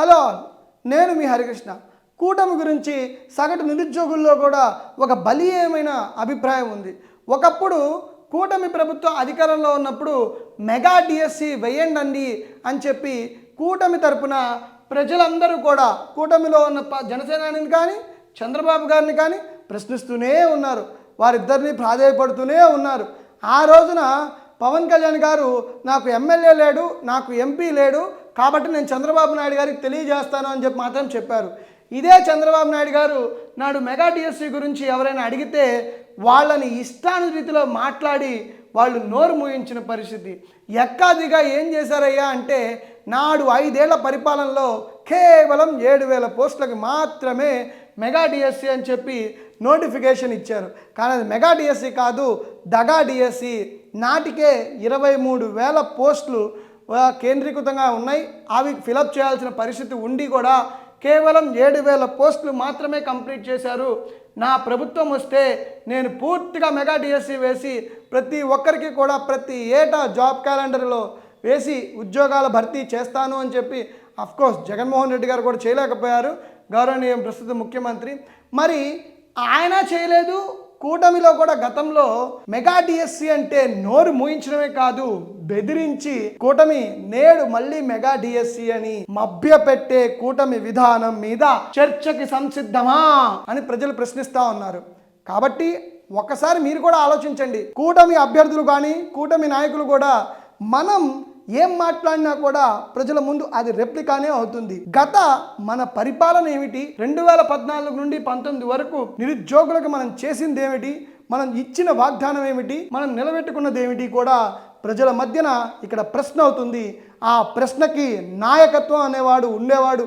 Hello నేను మీ హరికృష్ణ. కూటమి గురించి సగటు నిరుద్యోగుల్లో కూడా ఒక బలీయమైన అభిప్రాయం ఉంది. ఒకప్పుడు కూటమి ప్రభుత్వం అధికారంలో ఉన్నప్పుడు మెగా డిఎస్సి వేయండి అని చెప్పి కూటమి తరపున ప్రజలందరూ కూడా కూటమిలో ఉన్న ప- జనసేనాని కానీ చంద్రబాబు గారిని కానీ ప్రశ్నిస్తూనే ఉన్నారు. వారిద్దరిని ప్రాధాయపడుతూనే ఉన్నారు. ఆ రోజున పవన్ కళ్యాణ్ గారు నాకు ఎమ్మెల్యే లేడు నాకు ఎంపీ లేడు కాబట్టి నేను చంద్రబాబు నాయుడు గారికి తెలియజేస్తాను అని చెప్పి మాత్రం చెప్పారు. ఇదే చంద్రబాబు నాయుడు గారు నాడు మెగా డిఎస్సి గురించి ఎవరైనా అడిగితే వాళ్ళని ఇష్టానురీతిలో మాట్లాడి వాళ్ళు నోరు మూయించిన పరిస్థితి. ఎక్కాదిగా ఏం చేశారయ్యా అంటే నాడు ఐదేళ్ళ పరిపాలనలో కేవలం ఏడు వేల పోస్టులకు మాత్రమే మెగా డిఎస్సి అని చెప్పి నోటిఫికేషన్ ఇచ్చారు. కానీ అది మెగా డిఎస్సి కాదు దగా డిఎస్సి నాటికే ఇరవై మూడు వేల పోస్టులు కేంద్రీకృతంగా ఉన్నాయి. అవి ఫిలప్ చేయాల్సిన పరిస్థితి ఉండి కూడా కేవలం ఏడు వేల పోస్టులు మాత్రమే కంప్లీట్ చేశారు. నా ప్రభుత్వం వస్తే నేను పూర్తిగా మెగా డిఎస్సి వేసి ప్రతి ఒక్కరికి కూడా ప్రతి ఏటా జాబ్ క్యాలెండర్లో వేసి ఉద్యోగాల భర్తీ చేస్తాను అని చెప్పి అఫ్కోర్స్ జగన్మోహన్ రెడ్డి గారు కూడా చేయలేకపోయారు. గౌరవనీయ ప్రస్తుత ముఖ్యమంత్రి. మరి ఆయన చేయలేదు కూటమిలో కూడా గతంలో మెగా డిఎస్సి అంటే నోరు మూయించడమే కాదు బెదిరించి కూటమి నేడు మళ్ళీ మెగా డిఎస్సి అని మభ్య పెట్టే కూటమి విధానం మీద చర్చకి సంసిద్ధమా అని ప్రజలు ప్రశ్నిస్తా ఉన్నారు. కాబట్టి ఒకసారి మీరు కూడా ఆలోచించండి. కూటమి అభ్యర్థులు కానీ కూటమి నాయకులు కూడా మనం ఏం మాట్లాడినా కూడా ప్రజల ముందు అది రెప్లికానే అవుతుంది. గత మన పరిపాలన ఏమిటి? రెండు వేల పద్నాలుగు నుండి పంతొమ్మిది వరకు నిరుద్యోగులకు మనం చేసింది ఏమిటి? మనం ఇచ్చిన వాగ్దానం ఏమిటి? మనం నిలబెట్టుకున్నది ఏమిటి కూడా ప్రజల మధ్యన ఇక్కడ ప్రశ్న అవుతుంది. ఆ ప్రశ్నకి నాయకత్వం అనేవాడు ఉండేవాడు.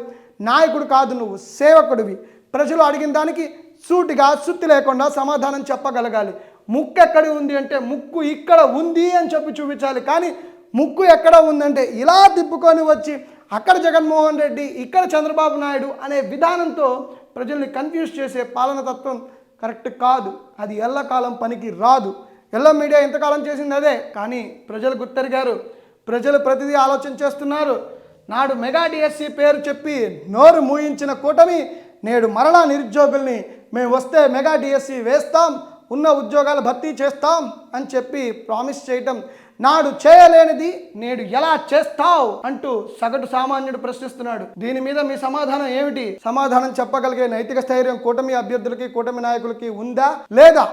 నాయకుడు కాదు నువ్వు సేవకుడివి. ప్రజలు అడిగిన దానికి సూటిగా సుత్తి లేకుండా సమాధానం చెప్పగలగాలి. ముక్కు ఎక్కడ ఉంది అంటే ముక్కు ఇక్కడ ఉంది అని చెప్పి చూపించాలి. కానీ ముక్కు ఎక్కడ ఉందంటే ఇలా తిప్పుకొని వచ్చి అక్కడ జగన్మోహన్ రెడ్డి ఇక్కడ చంద్రబాబు నాయుడు అనే విధానంతో ప్రజల్ని కన్ఫ్యూజ్ చేసే పాలన తత్వం కరెక్ట్ కాదు. అది ఎల్లకాలం పనికి రాదు. ఎల్ల మీడియా ఎంతకాలం చేసింది అదే కానీ ప్రజలు గుర్తెరిగారు. ప్రజలు ప్రతిదీ ఆలోచన చేస్తున్నారు. నాడు మెగా డిఎస్సి పేరు చెప్పి నోరు మూయించిన కూటమి నేడు మరలా నిరుద్యోగుల్ని మేము వస్తే మెగా డిఎస్సి వేస్తాం. ఉన్న ఉద్యోగాలు భర్తీ చేస్తాం అని చెప్పి ప్రామిస్ చేయటం నాడు చేయలేనిది నేడు ఎలా చేస్తావు? అంటూ సగటు సామాన్యుడు ప్రశ్నిస్తున్నాడు. దీని మీద మీ సమాధానం ఏమిటి? సమాధానం చెప్పగలిగే నైతిక స్థైర్యం కూటమి అభ్యర్థులకి కూటమి నాయకులకి ఉందా? లేదా